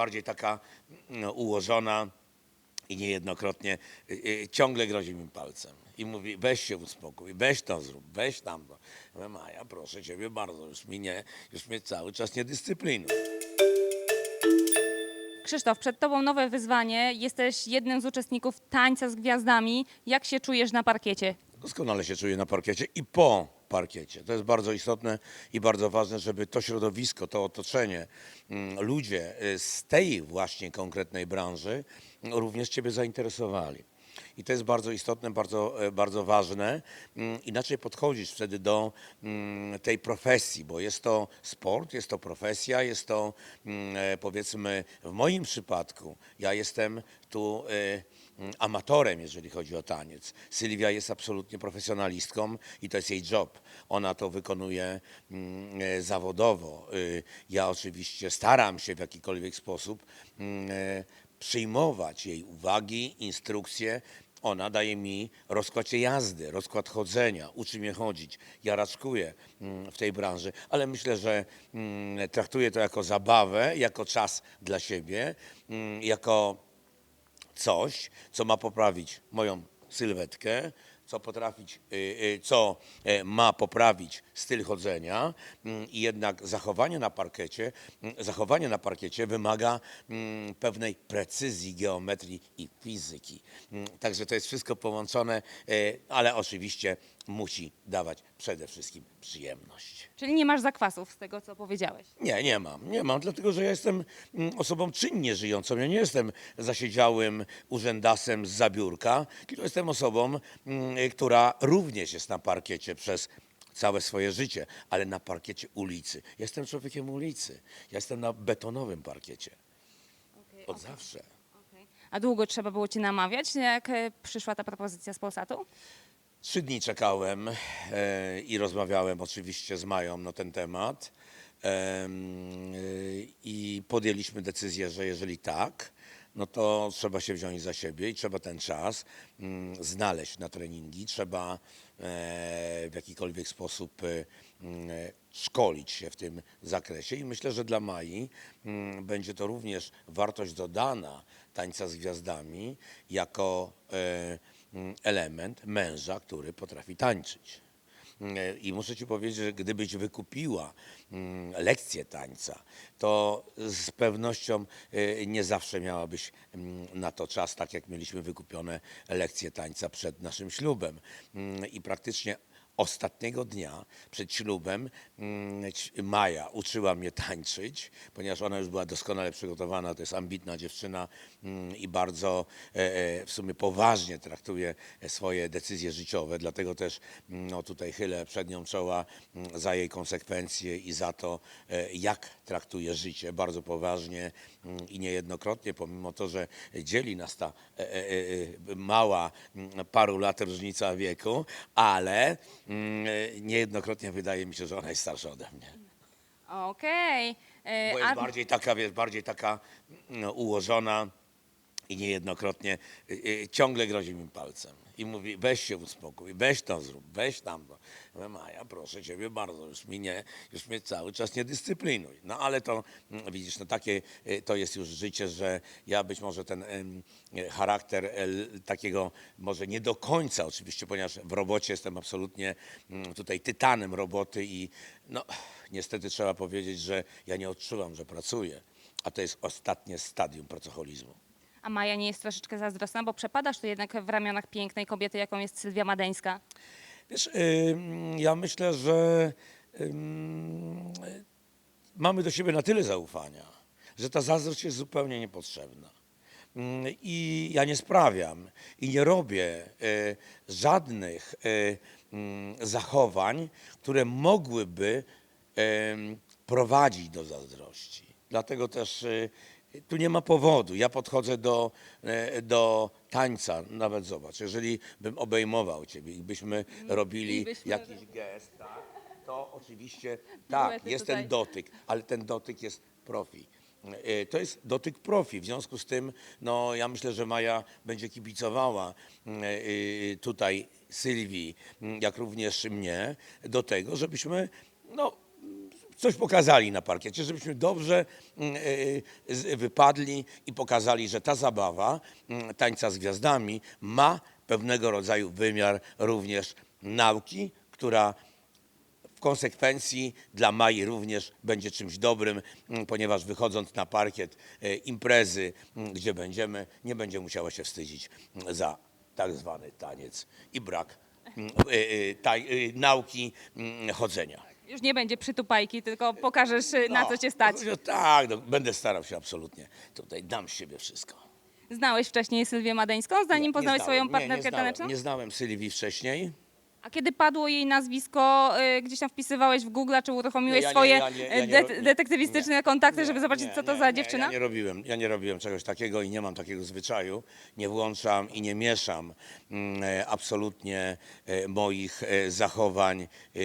bardziej taka no, ułożona i niejednokrotnie y, y, ciągle grozi mi palcem. I mówi, weź się uspokój, weź to zrób, weź tam to. Ja mówię, Maja, proszę ciebie bardzo, już mi nie, już mnie cały czas nie dyscyplinuj. Krzysztof, przed tobą nowe wyzwanie. Jesteś jednym z uczestników tańca z gwiazdami. Jak się czujesz na parkiecie? Doskonale się czuję na parkiecie i po parkiecie. To jest bardzo istotne i bardzo ważne, żeby to środowisko, to otoczenie, mm, ludzie y, z tej właśnie konkretnej branży mm, również Ciebie zainteresowali. I to jest bardzo istotne, bardzo, e, bardzo ważne. Mm, Inaczej podchodzisz wtedy do tej profesji, bo jest to sport, jest to profesja, jest to e, powiedzmy w moim przypadku, ja jestem tu e, amatorem, jeżeli chodzi o taniec. Sylwia jest absolutnie profesjonalistką i to jest jej job. Ona to wykonuje mm, e, zawodowo. Y, Ja oczywiście staram się w jakikolwiek sposób mm, e, przyjmować jej uwagi, instrukcje. Ona daje mi rozkład jazdy, rozkład chodzenia, uczy mnie chodzić. Ja raczkuję mm, w tej branży, ale myślę, że mm, traktuję to jako zabawę, jako czas dla siebie, mm, jako coś, co ma poprawić moją sylwetkę, co potrafić, y, y, co e, ma poprawić styl chodzenia mm, i jednak zachowanie na parkiecie, mm, zachowanie na parkiecie wymaga mm, pewnej precyzji geometrii i fizyki. Także to jest wszystko połączone, e, ale oczywiście musi dawać przede wszystkim przyjemność. Czyli nie masz zakwasów z tego, co powiedziałeś. Nie, nie mam. Nie mam, dlatego że ja jestem mm, osobą czynnie żyjącą. Ja nie jestem zasiedziałym urzędasem z zabiórka, tylko jestem osobą, mm, która również jest na parkiecie przez całe swoje życie, ale na parkiecie ulicy. Jestem człowiekiem ulicy. Ja jestem na betonowym parkiecie. Od zawsze. A długo trzeba było cię namawiać, jak e, przyszła ta propozycja z Polsatu? Trzy dni czekałem e, i rozmawiałem oczywiście z Mają na ten temat. Em, e, I podjęliśmy decyzję, że jeżeli tak, no to trzeba się wziąć za siebie i trzeba ten czas mm, znaleźć na treningi, trzeba e, w jakikolwiek sposób szkolić się w tym zakresie i myślę, że dla Mai mm, będzie to również wartość dodana tańca z gwiazdami jako element męża, który potrafi tańczyć. I muszę ci powiedzieć, że gdybyś wykupiła mm, lekcję tańca, to z pewnością y, nie zawsze miałabyś mm, na to czas, tak jak mieliśmy wykupione lekcje tańca przed naszym ślubem. Mm, I praktycznie ostatniego dnia przed ślubem mm, Maja uczyła mnie tańczyć, ponieważ ona już była doskonale przygotowana, to jest ambitna dziewczyna mm, i bardzo e, e, w sumie poważnie traktuje swoje decyzje życiowe, dlatego też mm, no, tutaj chylę przed nią czoła za jej konsekwencje i za to, e, jak traktuje życie bardzo poważnie i niejednokrotnie, pomimo to, że dzieli nas ta e, e, e, mała paru lat różnica wieku, ale e, niejednokrotnie wydaje mi się, że ona jest starsza ode mnie. Okej. E, Bo jest bardziej taka, wiesz, bardziej taka no, ułożona i niejednokrotnie y, y, ciągle grozi mi palcem. I mówi, weź się uspokój, weź to zrób, weź tam. Ja mówię, Maja, proszę ciebie bardzo, już, mi nie, już mnie cały czas nie dyscyplinuj. No ale to, mm, widzisz, no takie y, to jest już życie, że ja być może ten y, charakter e, takiego, może nie do końca oczywiście, ponieważ w robocie jestem absolutnie mm, tutaj tytanem roboty i no niestety trzeba powiedzieć, że ja nie odczuwam, że pracuję. A to jest ostatnie stadium pracoholizmu. A Maja nie jest troszeczkę zazdrosna, bo przepadasz tu jednak w ramionach pięknej kobiety, jaką jest Sylwia Madeńska. Wiesz, ym, ja myślę, że ym, mamy do siebie na tyle zaufania, że ta zazdrość jest zupełnie niepotrzebna. Ym, I ja nie sprawiam i nie robię y, żadnych y, ym, zachowań, które mogłyby prowadzić do zazdrości. Dlatego też y, tu nie ma powodu. Ja podchodzę do, e, do tańca, nawet zobacz, jeżeli bym obejmował ciebie i byśmy robili i byśmy- jakiś gest, tak, to oczywiście tak, jest tutaj. ten dotyk, ale ten dotyk jest profi. E, To jest dotyk profi. W związku z tym, no, ja myślę, że Maja będzie kibicowała mm, e, tutaj Sylwii, mm, jak również mnie, do tego, żebyśmy coś pokazali na parkiecie, żebyśmy dobrze mm, e, z- wypadli i pokazali, że ta zabawa mm, tańca z gwiazdami ma pewnego rodzaju wymiar również nauki, która w konsekwencji dla Mai również będzie czymś dobrym, mm, ponieważ wychodząc na parkiet e, imprezy, gdzie będziemy, nie będzie musiała się wstydzić za tak zwany taniec i brak e, e, e, nauki chodzenia. Już nie będzie przytupajki, tylko pokażesz, y, na co cię stać. No, tak, no, będę starał się absolutnie. Tutaj dam z siebie wszystko. Znałeś wcześniej Sylwię Madeńską, zanim poznałeś swoją znałem, nie, partnerkę nie znałem, taneczną? Nie znałem Sylwii wcześniej. A kiedy padło jej nazwisko, y, gdzieś tam wpisywałeś w Google, czy uruchomiłeś Nie, ja nie- swoje ja nie- ja nie det- ro- detektywistyczne kontakty, żeby zobaczyć, co to nie, za nie, dziewczyna? Ja nie robiłem, ja nie robiłem czegoś takiego i nie mam takiego zwyczaju. Nie włączam i nie mieszam mm, e, absolutnie e, moich e, zachowań e, e,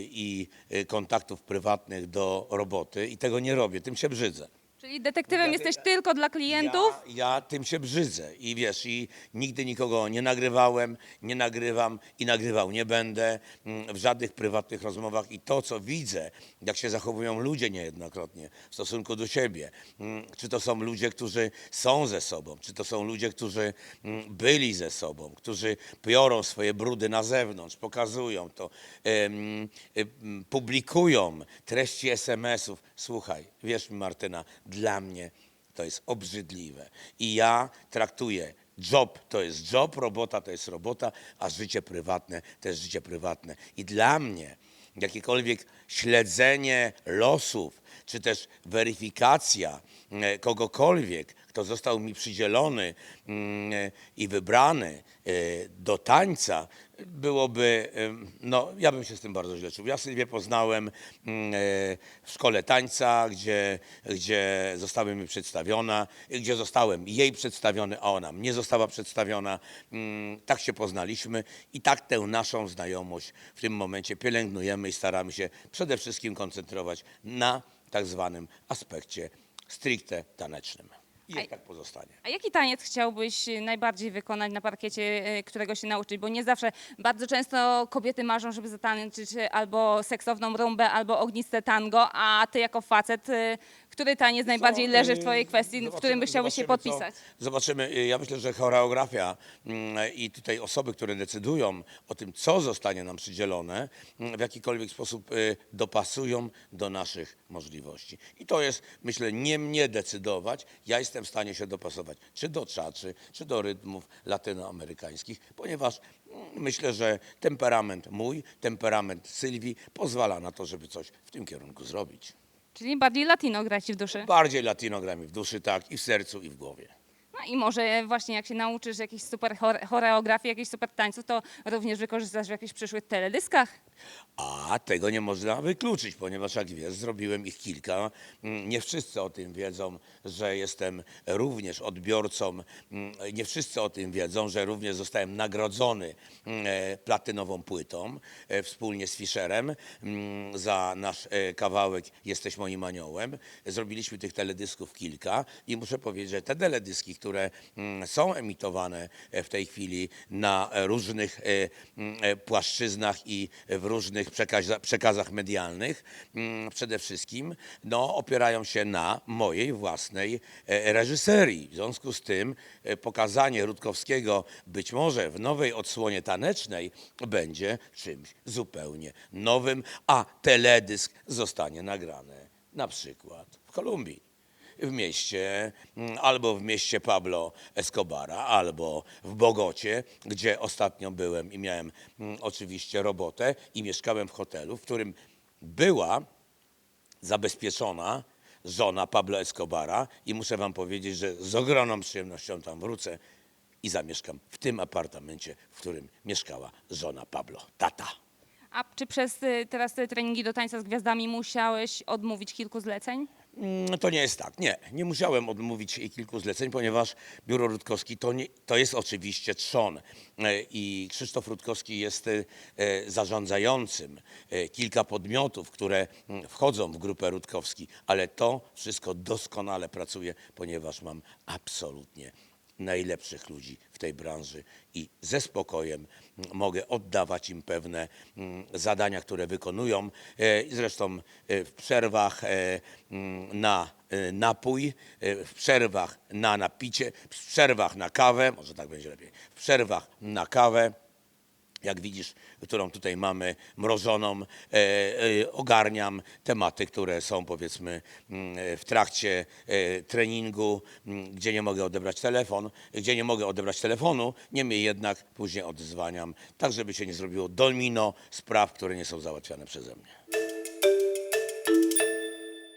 i e, kontaktów prywatnych do roboty i tego nie robię. Tym się brzydzę. Czyli detektywem jesteś tylko dla klientów? Ja, ja tym się brzydzę i wiesz, i nigdy nikogo nie nagrywałem, nie nagrywam i nagrywał nie będę mm, w żadnych prywatnych rozmowach i to, co widzę, jak się zachowują ludzie niejednokrotnie w stosunku do siebie, mm, czy to są ludzie, którzy są ze sobą, czy to są ludzie, którzy mm, byli ze sobą, którzy biorą swoje brudy na zewnątrz, pokazują to, em, em, publikują treści SMS-ów. Słuchaj, wierz mi Martyna, dla mnie to jest obrzydliwe. I ja traktuję job to jest job, robota to jest robota, a życie prywatne to jest życie prywatne. I dla mnie jakiekolwiek śledzenie losów, czy też weryfikacja e, kogokolwiek, kto został mi przydzielony mm, e, i wybrany e, do tańca, byłoby, em, no ja bym się z tym bardzo źle czuł. Ja Sylwię poznałem mm, e, w szkole tańca, gdzie, gdzie została mi przedstawiona, gdzie zostałem jej przedstawiony, a ona mnie została przedstawiona. Mm, Tak się poznaliśmy i tak tę naszą znajomość w tym momencie pielęgnujemy i staramy się przede wszystkim koncentrować na tak zwanym aspekcie stricte tanecznym. I niech tak pozostanie. A jaki taniec chciałbyś y, najbardziej wykonać na parkiecie, y, którego się nauczyć? Bo nie zawsze, bardzo często kobiety marzą, żeby zatańczyć y, albo seksowną rumbę, albo ogniste tango, a ty jako facet, y, który taniec najbardziej leży w y, twojej kwestii, w którym byś chciałbyś się zobaczymy, co- podpisać? Zobaczymy. Y, Ja myślę, że choreografia mm, i tutaj osoby, które decydują o tym, co zostanie nam przydzielone, mm, w jakikolwiek sposób y, dopasują do naszych możliwości. I to jest, myślę, nie mnie decydować. Ja jestem w stanie się dopasować czy do czaczy, czy do rytmów latynoamerykańskich, ponieważ mm, myślę, że temperament mój, temperament Sylwii pozwala na to, żeby coś w tym kierunku zrobić. Czyli bardziej latino gra ci w duszy. Bardziej latino gra mi w duszy, tak, i w sercu, i w głowie. I może właśnie jak się nauczysz jakiejś super chore- choreografii, jakichś super tańców, to również wykorzystasz w jakichś przyszłych teledyskach. A tego nie można wykluczyć, ponieważ jak wiesz, zrobiłem ich kilka. Mm, Nie wszyscy o tym wiedzą, że jestem również odbiorcą. mm, Nie wszyscy o tym wiedzą, że również zostałem nagrodzony mm, e, platynową płytą e, wspólnie z Fischerem za nasz e, kawałek Jesteś moim aniołem. Zrobiliśmy tych teledysków kilka i muszę powiedzieć, że te teledyski, które mm, są emitowane e, w tej chwili na e, różnych e, mm, płaszczyznach i w różnych przekaza, przekazach medialnych, mm, przede wszystkim no, opierają się na mojej własnej reżyserii. W związku z tym pokazanie Rutkowskiego być może w nowej odsłonie tanecznej będzie czymś zupełnie nowym, a teledysk zostanie nagrany na przykład w Kolumbii w mieście, mm, albo w mieście Pablo Escobara, albo w Bogocie, gdzie ostatnio byłem i miałem mm, oczywiście robotę i mieszkałem w hotelu, w którym była zabezpieczona żona Pablo Escobara i muszę wam powiedzieć, że z ogromną przyjemnością tam wrócę i zamieszkam w tym apartamencie, w którym mieszkała żona Pablo, tata. A czy przez y, teraz te treningi do tańca z gwiazdami musiałeś odmówić kilku zleceń? Mm, To nie jest tak. Nie, nie musiałem odmówić kilku zleceń, ponieważ Biuro Rutkowski to, nie, to jest oczywiście trzon. E, I Krzysztof Rutkowski jest e, zarządzającym e, kilka podmiotów, które mm, wchodzą w grupę Rutkowski, ale to wszystko doskonale pracuje, ponieważ mam absolutnie najlepszych ludzi w tej branży i ze spokojem mogę oddawać im pewne mm, zadania, które wykonują. E, Zresztą e, w przerwach e, mm, na napój, w przerwach na napicie, w przerwach na kawę, może tak będzie lepiej, w przerwach na kawę jak widzisz, którą tutaj mamy mrożoną, e, e, ogarniam tematy, które są powiedzmy mm, w trakcie e, treningu, mm, gdzie nie mogę odebrać telefon, gdzie nie mogę odebrać telefonu, niemniej jednak później odzwaniam, tak żeby się nie zrobiło domino spraw, które nie są załatwiane przeze mnie.